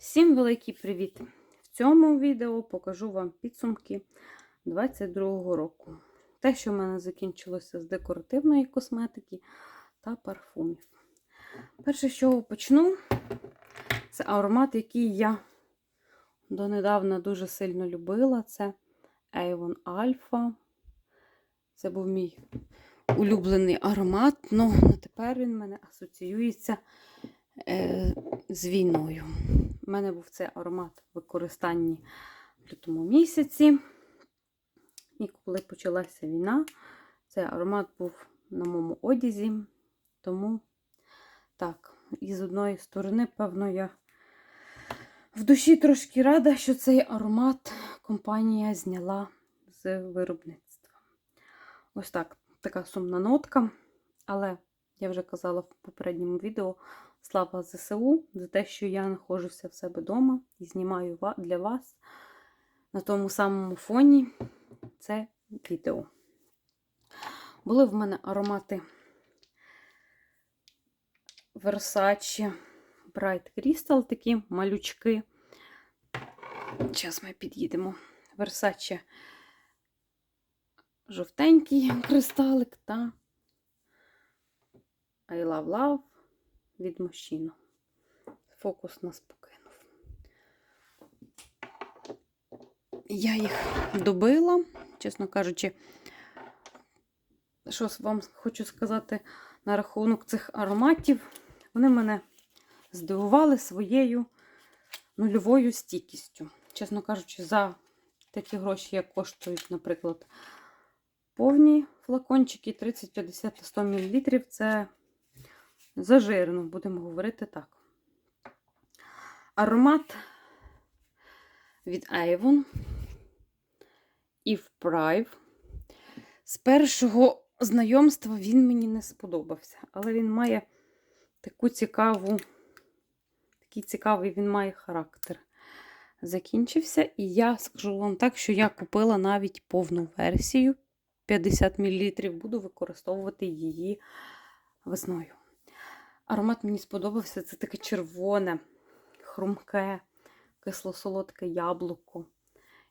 Всім великий привіт! В цьому відео покажу вам підсумки 22-го року. Те, що в мене закінчилося з декоративної косметики та парфумів. Перше, чого почну, це аромат, який я донедавна дуже сильно любила. Це Avon Alpha. Це був мій улюблений аромат, але тепер він в мене асоціюється е, з війною. У мене був цей аромат в використанні в лютому місяці. І коли почалася війна, цей аромат був на моєму одязі. Тому, так, і з одної сторони, певно, я в душі трошки рада, що цей аромат компанія зняла з виробництва. Ось так, така сумна нотка. Але я вже казала в попередньому відео. Слава ЗСУ за те, що я знаходжуся в себе вдома і знімаю для вас на тому самому фоні це відео. Були в мене аромати Versace Bright Crystal, такі малючки. Зараз ми під'їдемо. Versace жовтенький кристалик та I Love Love від мужчину. Фокус нас покинув. Я їх добила, чесно кажучи, що вам хочу сказати на рахунок цих ароматів. Вони мене здивували своєю нульовою стійкістю. Чесно кажучи, за такі гроші, як коштують, наприклад, повні флакончики 30, 50 та 100 мл, це зажирно, будемо говорити так. Аромат від Avon Eve Prive. З першого знайомства він мені не сподобався, але він має таку цікаву, такий цікавий він має характер. Закінчився, і я скажу вам так, що я купила навіть повну версію 50 мл, буду використовувати її весною. Аромат мені сподобався. Це таке червоне, хрумке, кисло-солодке яблуко,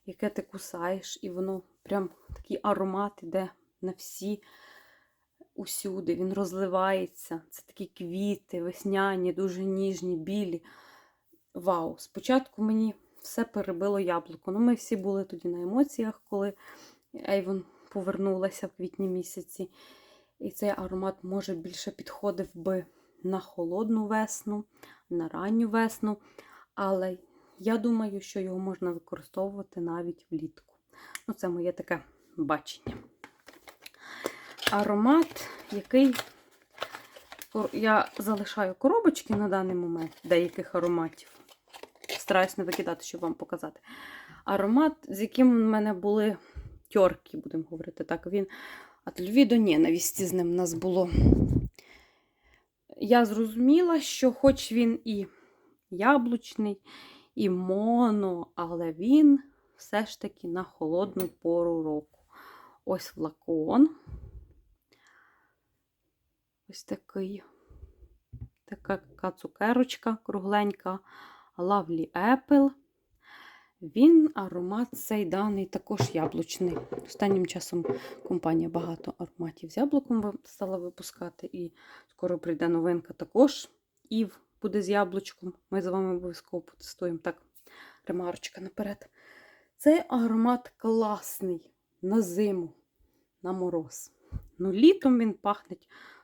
яке ти кусаєш, і воно прям такий аромат іде на всі усюди. Він розливається. Це такі квіти, весняні, дуже ніжні, білі. Вау! Спочатку мені все перебило яблуко. Ну, ми всі були тоді на емоціях, коли Ейвон повернулася в квітні місяці. І цей аромат може більше підходив би на холодну весну, на ранню весну. Але я думаю, що його можна використовувати навіть влітку. Ну, це моє таке бачення. Аромат, який я залишаю коробочки на даний момент деяких ароматів. Стараюсь не викидати, щоб вам показати. Аромат, з яким в мене були тьорки, будемо говорити так, він от Льві до ненависті з ним у нас було я зрозуміла, що хоч він і яблучний, і моно, але він все ж таки на холодну пору року. Ось флакон. Ось такий, така цукерочка кругленька, Lovely Apple. Він аромат цей також яблучний. Останнім часом компанія багато ароматів з яблуком стала випускати, і скоро прийде новинка також. Ів буде з яблучком. Ми з вами обов'язково потестуємо. Так, ремарочка наперед. Цей аромат класний на зиму, на мороз. Ну, літом він пахне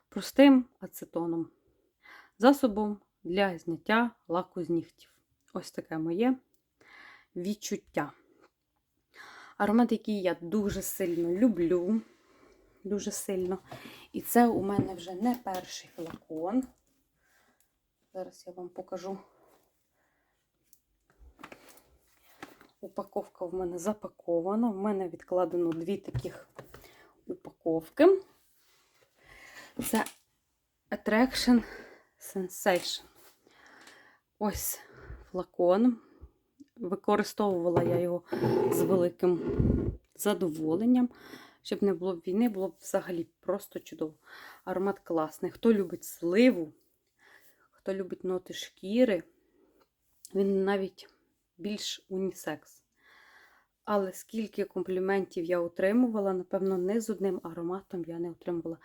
простим ацетоном, засобом для зняття лаку з нігтів. Ось таке моє відчуття. Аромат, який я дуже сильно люблю. Дуже сильно. І це у мене вже не перший флакон. Зараз я вам покажу. Упаковка в мене запакована. В мене відкладено дві таких упаковки. Це Attraction Sensation. Ось флакон. Використовувала я його з великим задоволенням. Щоб не було війни, було б взагалі просто чудово. Аромат класний. Хто любить сливу, хто любить ноти шкіри, Він навіть більш унісекс. Але скільки компліментів я отримувала, напевно, не з одним ароматом я не отримувала.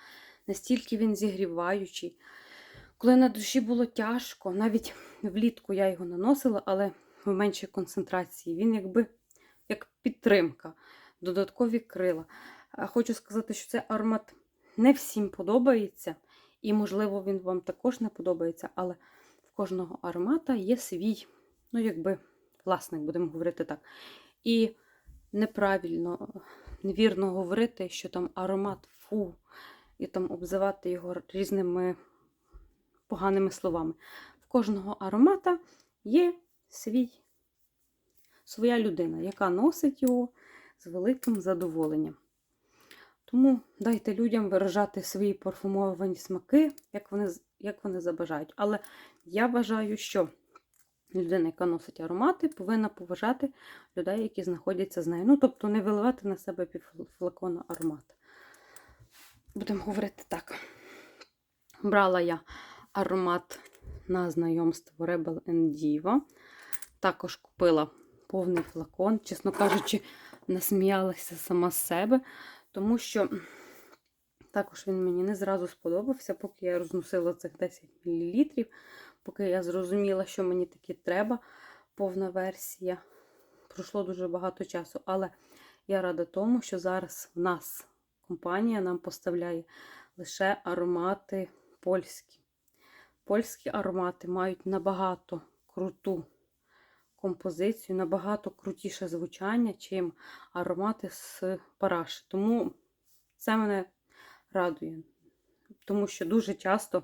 Настільки він зігріваючий. Коли на душі було тяжко, навіть влітку я його наносила, але в меншій концентрації. Він якби як підтримка, додаткові крила. Хочу сказати, що цей аромат не всім подобається, і, можливо, він вам також не подобається, але в кожного аромата є свій, ну, якби, власник, будемо говорити так. І неправильно, невірно говорити, що там аромат фу, і там обзивати його різними поганими словами. В кожного аромата є свій, своя людина, яка носить його з великим задоволенням. Тому дайте людям виражати свої парфумовані смаки, як вони, як вони забажають. Але я вважаю, що людина, яка носить аромати, повинна поважати людей, які знаходяться з нею. Ну, тобто не виливати на себе пів флакона аромат. Будемо говорити так. Брала я аромат на знайомство Rebel and Diva. Також купила повний флакон, чесно кажучи, насміялася сама з себе, тому що також він мені не зразу сподобався, поки я розносила цих 10 мл, поки я зрозуміла, що мені таки треба, повна версія. Пройшло дуже багато часу, але я рада тому, що зараз в нас компанія нам поставляє лише аромати польські. Польські аромати мають набагато круту композицію, набагато крутіше звучання, чим аромати з параші. Тому це мене радує. Тому що дуже часто,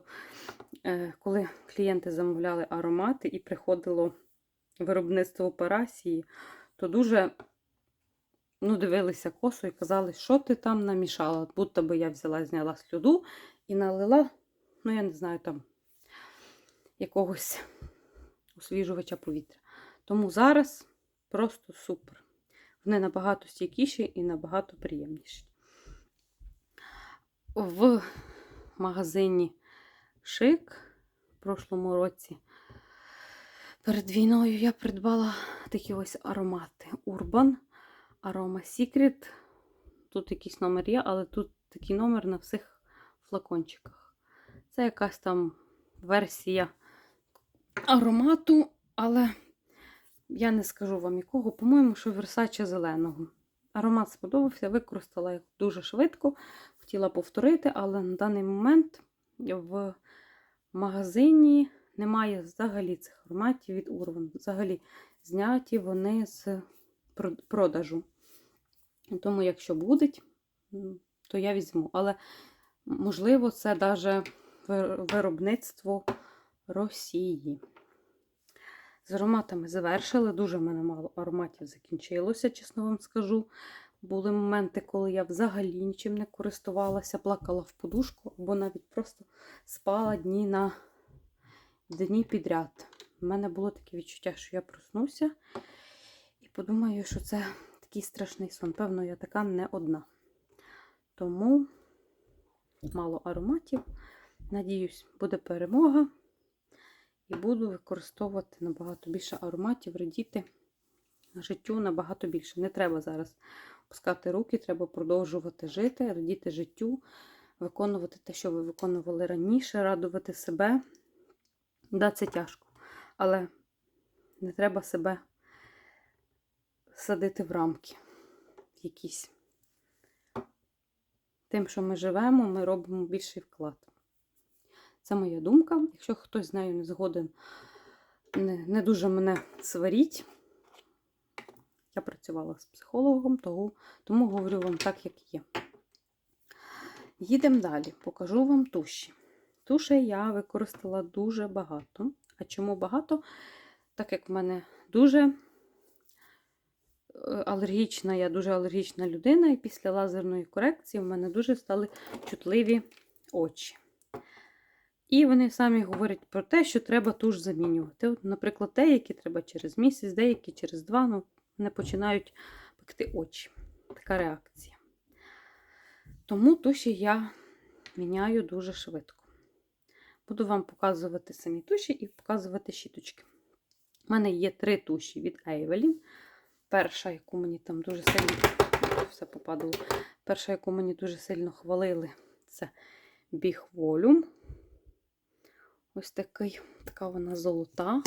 е, коли клієнти замовляли аромати і приходило виробництво парасії, то дуже ну, дивилися косо і казали, що ти там намішала. Будто би я взяла, зняла слюду і налила, ну, я не знаю, там якогось освіжувача повітря. Тому зараз просто супер. Вони набагато стійкіші і набагато приємніші. В магазині Шик в прошлому році перед війною я придбала такі ось аромати Urban Aroma Secret. Тут якийсь номер є, але тут такий номер на всіх флакончиках. Це якась там версія аромату, але я не скажу вам якого, по-моєму, що Versace зеленого. Аромат сподобався, використала його дуже швидко. Хотіла повторити, але на даний момент в магазині немає взагалі цих ароматів від Urban. Взагалі зняті вони з продажу. Тому, якщо будуть, то я візьму. Але, можливо, це навіть виробництво Росії. З ароматами завершили. Дуже в мене мало ароматів закінчилося, чесно вам скажу. Були моменти, коли я взагалі нічим не користувалася, плакала в подушку, або навіть просто спала дні на дні підряд. У мене було таке відчуття, що я проснуся і подумаю, що це такий страшний сон. Певно, я така не одна. Тому мало ароматів. Надіюсь, буде перемога. І буду використовувати набагато більше ароматів, радіти життю набагато більше. Не треба зараз пускати руки, треба продовжувати жити, радіти життю, виконувати те, що ви виконували раніше, радувати себе. Да, це тяжко, але не треба себе садити в рамки якісь. Тим, що ми живемо, ми робимо більший вклад. Це моя думка. Якщо хтось з нею не згоден, не, не дуже мене сваріть. Я працювала з психологом, тому, тому говорю вам так, як є. Їдемо далі, покажу вам туші. Туші я використала дуже багато. А чому багато? Так як в мене дуже е, алергічна, я дуже алергічна людина, і після лазерної корекції в мене дуже стали чутливі очі. І вони самі говорять про те, що треба туш замінювати. От, Наприклад, деякі треба через місяць, деякі через два, ну, не починають пекти очі. Така реакція. Тому туші я міняю дуже швидко. Буду вам показувати самі туші і показувати щіточки. У мене є три туші від Evelyn. Перша, яку мені там дуже сильно все попадало. Перша, яку мені дуже сильно хвалили, це Big Volume. Ось такий, така вона золота,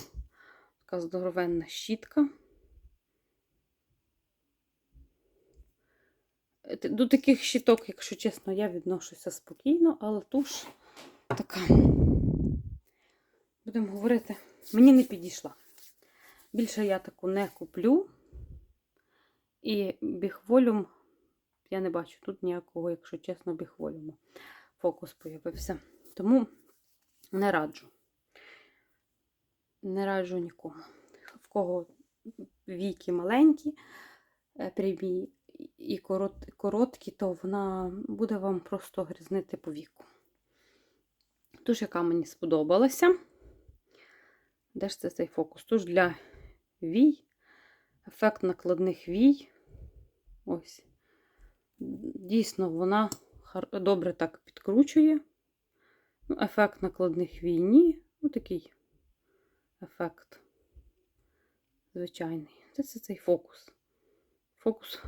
така здоровенна щітка. Е, До таких щиток, якщо чесно, я відношуся спокійно, але туш така, будемо говорити, мені не підійшла. Більше я таку не куплю. І біхволюм я не бачу тут ніякого, якщо чесно, біхволюму. Фокус появився. Тому не раджу. Не раджу нікому. В кого віки маленькі, е, прямі і короткі, то вона буде вам просто грізнити по віку. Туш, яка мені сподобалася. Де ж це цей фокус? Туш для вій. Ефект накладних вій. Ось. Дійсно, вона добре так підкручує. Ефект накладних вій ні. Ну, такий ефект. Звичайний. Це, це цей фокус. Фокус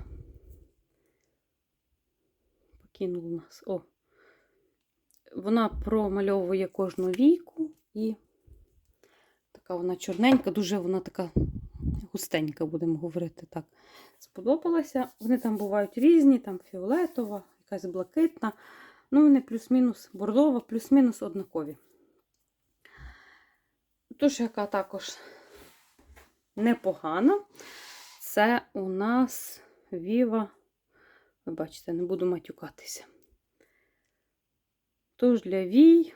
покинув нас. О. Вона промальовує кожну війку і така вона чорненька, дуже вона така густенька, будемо говорити так. Сподобалася. Вони там бувають різні, там фіолетова, якась блакитна. Ну, вони плюс-мінус бордова, плюс-мінус однакові. Тож, яка також непогана, це у нас Viva. Ви бачите, не буду матюкатися. Тож для вій,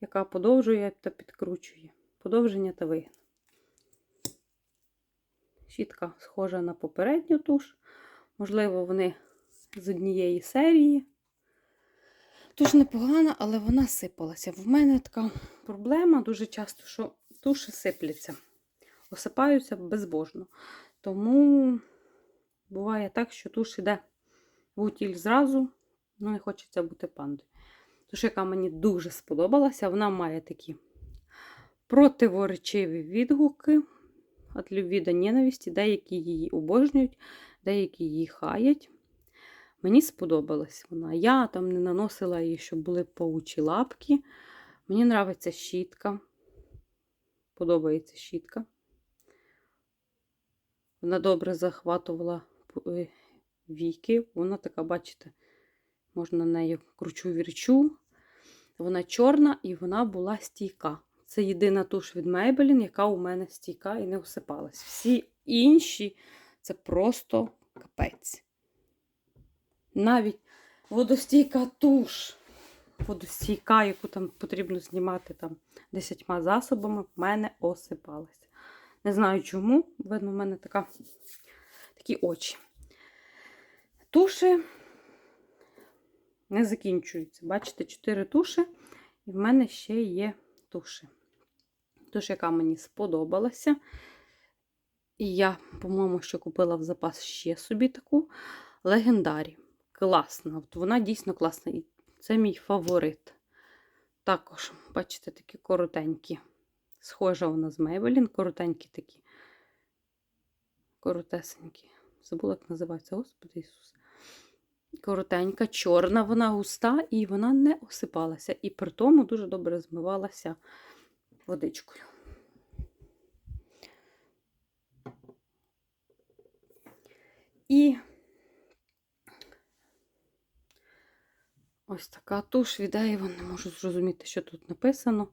яка подовжує та підкручує. Подовження та вигін. Щітка схожа на попередню туш. Можливо, вони з однієї серії. Туш непогана, але вона сипалася. В мене така проблема дуже часто, що туші сипляться, осипаються безбожно. Тому буває так, що туш іде в утіль зразу, ну не хочеться бути пандою. Туш, яка мені дуже сподобалася, вона має такі противоречиві відгуки від любві до ненависті. Деякі її обожнюють, деякі її хаять. Мені сподобалась вона. Я там не наносила її, щоб були паучі лапки. Мені подобається щітка. Подобається щітка. Вона добре захватувала е, віки. Вона така, бачите, можна нею кручу вірчу. Вона чорна і вона була стійка. Це єдина туш від Maybelline, яка у мене стійка і не осипалась. Всі інші це просто капець. Навіть водостійка туш, водостійка, яку там потрібно знімати там десятьма засобами, в мене осипалася. Не знаю чому, видно, в мене така, такі очі. Туші не закінчуються. Бачите, 4 туші, і в мене ще є туші. Туш, яка мені сподобалася. І я, по-моєму, ще купила в запас ще собі таку легендарі. Класна. От вона дійсно класна. І це мій фаворит. Також, бачите, такі коротенькі. Схожа вона з Maybelline, коротенькі такі. Коротесенькі. Забула, як називається, Господи Ісус. Коротенька, чорна, вона густа і вона не осипалася. І при тому дуже добре змивалася водичкою. І ось така туш від Avon. Не можу зрозуміти, що тут написано.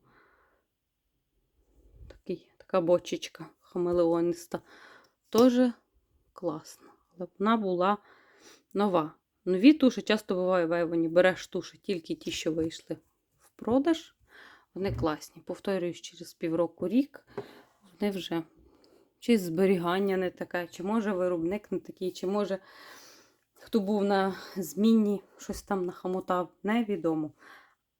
Такий, така бочечка хамелеониста. Теж класна. Але вона була нова. Нові туші часто буває в Avon. Береш туші тільки ті, що вийшли в продаж. Вони класні. Повторююсь, через півроку рік вони вже чи зберігання не таке, чи може виробник не такий, чи може хто був на змінні, щось там нахамотав, невідомо.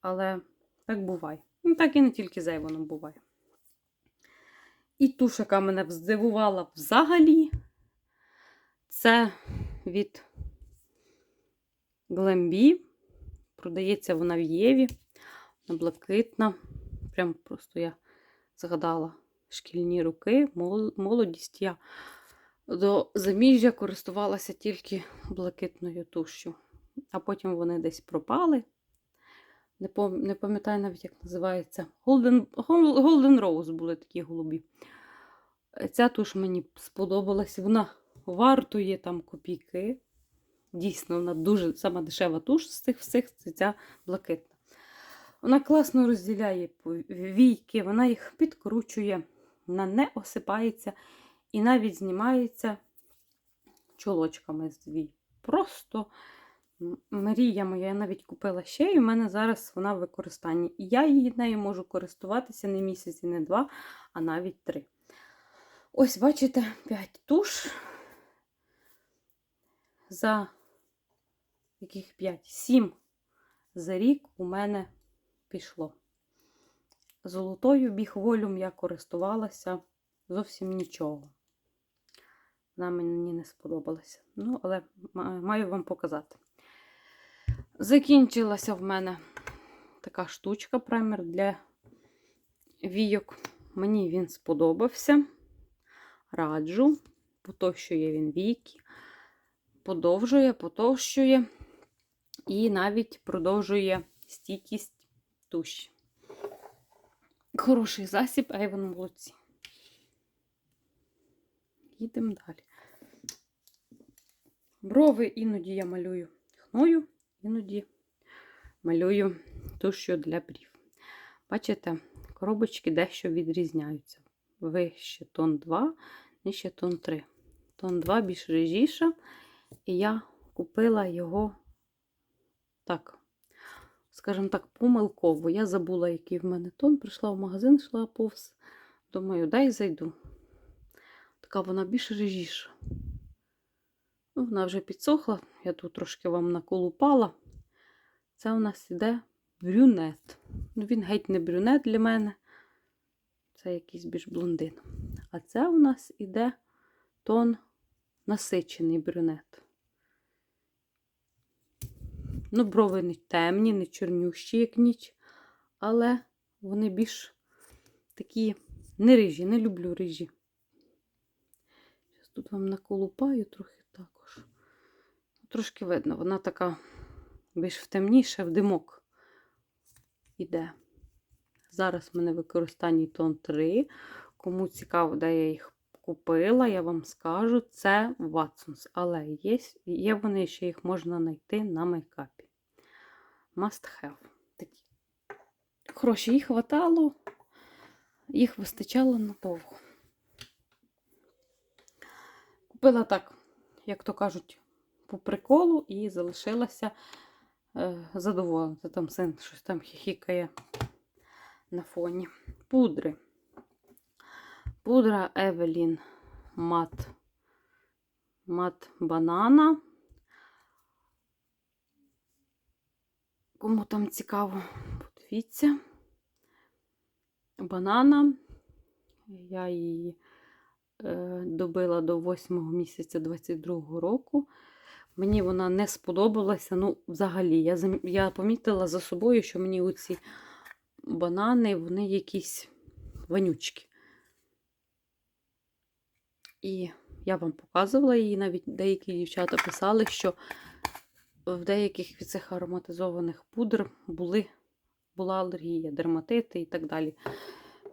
Але так буває. Ну, так і не тільки з Avon буває. І туш, яка мене здивувала взагалі, це від Glambi. Продається вона в Єві. Вона блакитна. Прям просто я згадала шкільні роки, молодість я до заміжжя користувалася тільки блакитною тушшю. А потім вони десь пропали. Не, пам'ятаю навіть, як називається. Golden, Golden Rose були такі голубі. Е, Ця туш мені сподобалась. Вона вартує там копійки. Дійсно, вона дуже сама дешева туш з цих всіх це ця блакитна. Вона класно розділяє війки, вона їх підкручує, вона не осипається і навіть знімається чолочками з вій. Просто мрія моя, я навіть купила ще, і в мене зараз вона в використанні. І я її нею можу користуватися не місяць не два, а навіть три. Ось, бачите, 5 туш. За яких 5? 7 за рік у мене пішло. Золотою біхволюм я користувалася зовсім нічого. Вона мені не сподобалася. Ну, але маю вам показати. Закінчилася в мене така штучка, праймер для війок. Мені він сподобався. Раджу. Потовщує він віки, подовжує, потовщує і навіть продовжує стійкість туші. Хороший засіб, а й молодці. Їдемо далі. Брови іноді я малюю хною, іноді малюю тушю для брів. Бачите, коробочки дещо відрізняються. Вище тон 2, нижче тон 3. Тон 2 більш режіша, і я купила його так, скажімо так, помилково. Я забула, який в мене тон. Прийшла в магазин, йшла повз. Думаю, дай зайду. Така вона більш режіша. Ну, вона вже підсохла, я тут трошки вам наколупала. Це у нас іде брюнет. Ну, він геть не брюнет для мене. Це якийсь більш блондин. А це у нас іде тон насичений брюнет. Ну, брови не темні, не чорнющі, як ніч, але вони більш такі не рижі, не люблю рижі. Зараз тут вам наколупаю трохи. Трошки видно, вона така більш втемніша, в димок іде. Зараз в мене використанні тон 3. Кому цікаво, де я їх купила, я вам скажу, це Watsons. Але є, є вони ще їх можна знайти на мейкапі. Must have. Такі. Хороші, їх хватало, їх вистачало надовго. Купила так, як то кажуть, по приколу і залишилася е, задоволена. Там син щось там хіхікає на фоні. Пудри. Пудра Евелін мат. Мат банана. Кому там цікаво, подивіться. Банана. Я її е, добила до 8 місяця 22 року. Мені вона не сподобалася. Ну, взагалі, я, я помітила за собою, що мені оці банани, вони якісь вонючки. І я вам показувала її, навіть деякі дівчата писали, що в деяких від цих ароматизованих пудр були, була алергія, дерматити і так далі.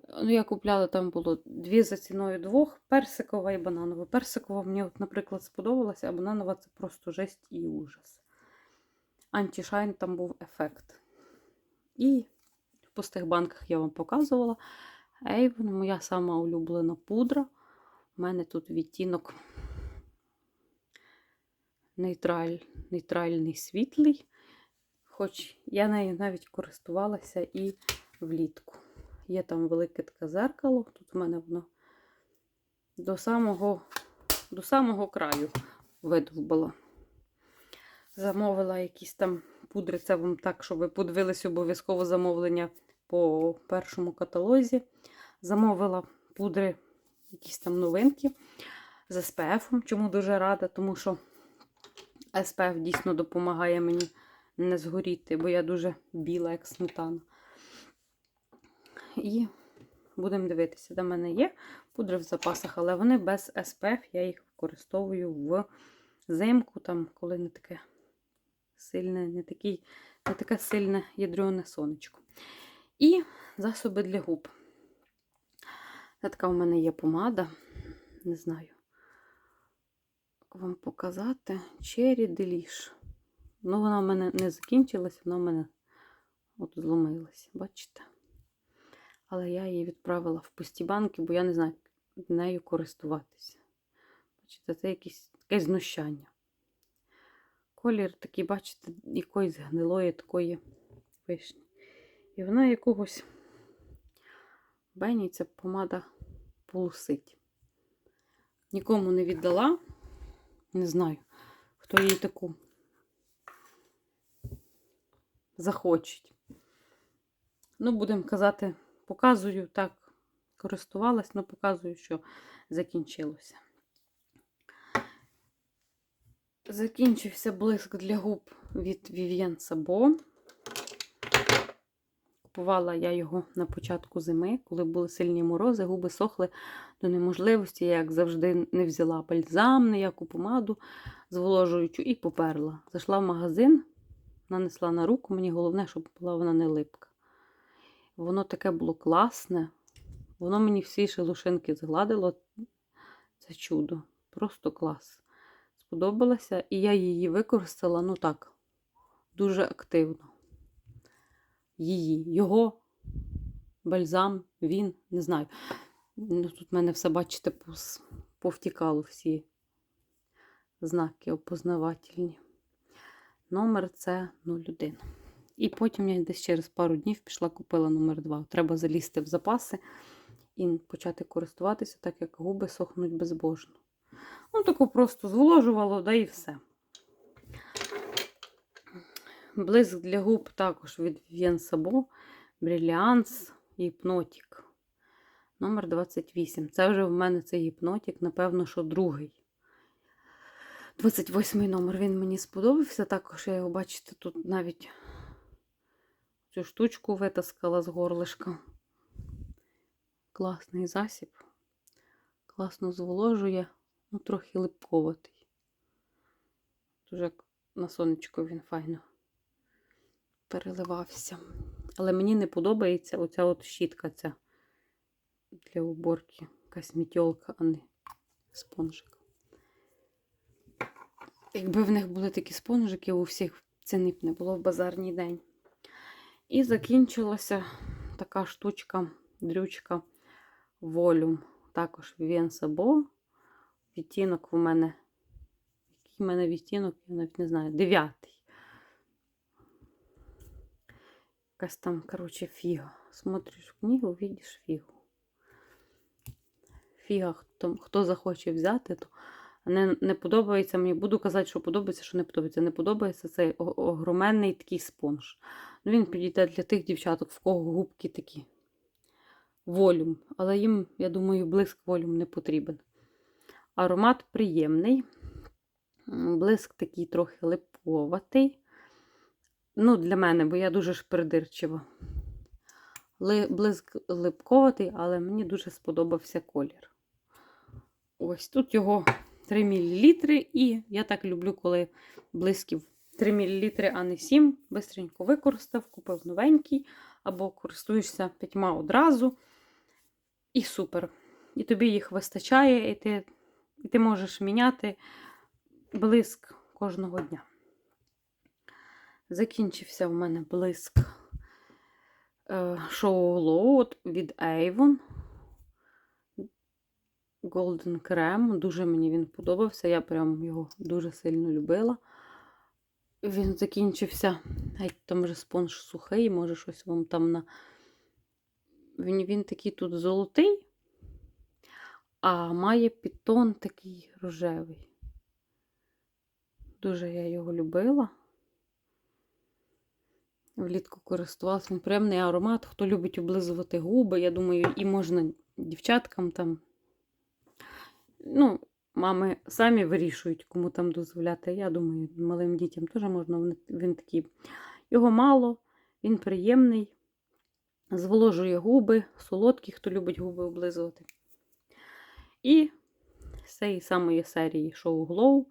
Ну, я купляла, там було дві за ціною двох: персикова і бананова. Персикова мені, от, наприклад, сподобалася, а бананова це просто жесть і ужас. Антішайн там був ефект. І в пустих банках я вам показувала. Avon, моя сама улюблена пудра. У мене тут відтінок нейтраль, нейтральний світлий. Хоч я нею навіть користувалася і влітку. Є там велике таке зеркало. Тут у мене воно до самого, до самого краю видовбала. Замовила якісь там пудри. Це вам так, щоб ви подивились обов'язково замовлення по першому каталозі. Замовила пудри, якісь там новинки з СПФ. Чому дуже рада, тому що СПФ дійсно допомагає мені не згоріти, бо я дуже біла, як сметана. І будемо дивитися, де в мене є пудри в запасах, але вони без SPF, я їх використовую в зимку, там, коли не таке сильне, не, такий, не таке сильне ядрене сонечко. І засоби для губ. Це така у мене є помада, не знаю, як вам показати. Cherry Delish. Ну, вона в мене не закінчилась, вона в мене от зломилась, бачите? Але я її відправила в пусті банки, бо я не знаю, нею користуватися. Бачите, це якесь таке знущання. Колір такий, бачите, якоїсь гнилої такої вишні. І вона якогось Бені ця помада полусить. Нікому не віддала. Не знаю, хто її таку захочуть. Ну, будемо казати, показую так, користувалась, але показую, що закінчилося. Закінчився блиск для губ від Vivienne Sabo. Купувала я його на початку зими, коли були сильні морози, губи сохли до неможливості. Я, як завжди, не взяла бальзам, ніяку помаду зволожуючу і поперла. Зайшла в магазин, нанесла на руку, мені головне, щоб була вона не липка. Воно таке було класне. Воно мені всі шелушинки згладило. Це чудо. Просто клас. Сподобалося, і я її використала, ну так, дуже активно. Її, його бальзам, він, не знаю. Ну, Тут в мене все, бачите, повтікало всі знаки опознавательні. Номер це 01. І потім я десь через пару днів пішла, купила номер 2. Треба залізти в запаси і почати користуватися, так як губи сохнуть безбожно. Ну, таку просто зволожувало, да і все. Блиск для губ також від Sabo, Brilliance Hypnotic. Номер 28. Це вже в мене цей гіпнотик, напевно, що другий. 28 номер він мені сподобався. Також я його, бачите, тут навіть цю штучку витаскала з горлишка. Класний засіб. Класно зволожує, ну, трохи липковатий. Дуже як на сонечко він файно переливався. Але мені не подобається оця от щітка ця для уборки. Якась мітьолка, а не спонжик. Якби в них були такі спонжики, у всіх ціни б не було в базарній день. І закінчилася така штучка, дрючка волюм. Також Vivienne Sabo. Відтінок в мене. Який в мене відтінок, я навіть не знаю. Дев'ятий. Якась там, коротше, фіга. Смотриш в книгу, видиш фігу. Фіга, хто, хто захоче взяти, то не, не подобається мені. Буду казати, що подобається, що не подобається. Не подобається цей огроменний такий спонж. Ну, він підійде для тих дівчаток, в кого губки такі. Волюм. Але їм, я думаю, блиск волюм не потрібен. Аромат приємний. Блиск такий трохи липоватий. Ну, для мене, бо я дуже шпердирчива. Ли, блиск липковатий, але мені дуже сподобався колір. Ось тут його 3 мл. І я так люблю, коли блисків 3 мл, а не 7. Бистренько використав, купив новенький, або користуєшся п'ятьма одразу. І супер. І тобі їх вистачає, і ти, і ти можеш міняти блиск кожного дня. Закінчився в мене блиск е, Show Load від Avon. Golden Creme. Дуже мені він подобався. Я прям його дуже сильно любила. Він закінчився. Геть, там вже спонж сухий, може щось вам там на. Він, він такий тут золотий, а має підтон такий рожевий. Дуже я його любила. Влітку користувалася. Він приємний аромат. Хто любить облизувати губи, я думаю, і можна дівчаткам там. Ну, мами самі вирішують, кому там дозволяти. Я думаю, малим дітям теж можна. Він, такий. Його мало, він приємний. Зволожує губи, солодкі, хто любить губи облизувати. І з цієї самої серії шоу Glow.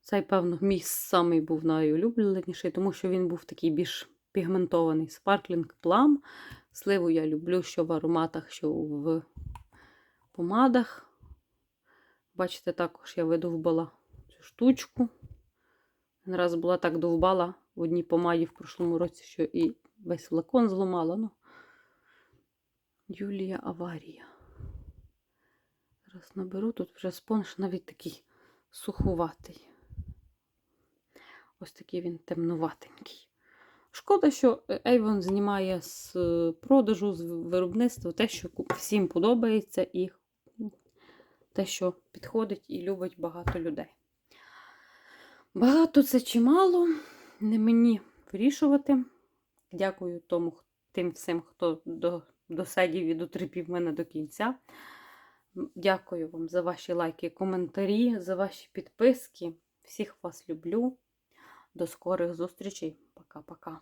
Цей, певно, мій самий був найулюбленіший, тому що він був такий більш пігментований. Sparkling Plum. Сливу я люблю що в ароматах, що в помадах. Бачите, також я видовбала цю штучку. Раз була так довбала в одній помаді в прошлому році, що і весь флакон зламала. Ну. Юлія Аварія. Зараз наберу, тут вже спонж навіть такий сухуватий. Ось такий він темнуватенький. Шкода, що Avon знімає з е, продажу, з виробництва те, що всім подобається, і те, що підходить і любить багато людей. Багато це чи мало, не мені вирішувати. Дякую тому, тим всім, хто до, досидів і дотрипів мене до кінця. Дякую вам за ваші лайки, коментарі, за ваші підписки. Всіх вас люблю. До скорих зустрічей. Пока-пока.